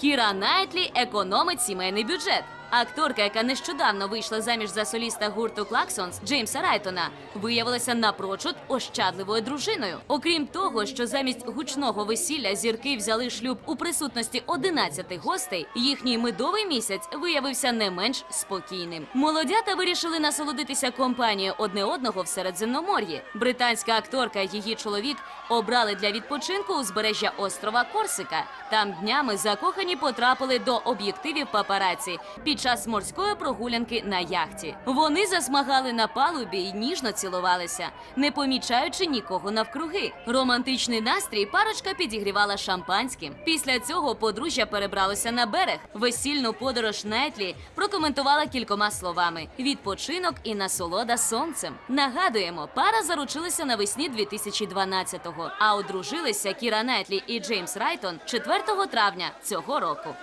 Кіра Найтлі економить сімейний бюджет. Акторка, яка нещодавно вийшла заміж за соліста гурту Клаксонс Джеймса Райтона, виявилася напрочуд ощадливою дружиною. Окрім того, що замість гучного весілля зірки взяли шлюб у присутності 11 гостей, їхній медовий місяць виявився не менш спокійним. Молодята вирішили насолодитися компанією одне одного в Середземномор'ї. Британська акторка і її чоловік обрали для відпочинку узбережжя острова Корсика. Там днями закохані потрапили до об'єктивів папараці під час морської прогулянки на яхті. Вони засмагали на палубі і ніжно цілувалися, не помічаючи нікого навкруги. Романтичний настрій парочка підігрівала шампанським. Після цього подружжя перебралося на берег. Весільну подорож Найтлі прокоментувала кількома словами: відпочинок і насолода сонцем. Нагадуємо, пара заручилися навесні 2012-го, а одружилися Кіра Найтлі і Джеймс Райтон 4 травня цього року.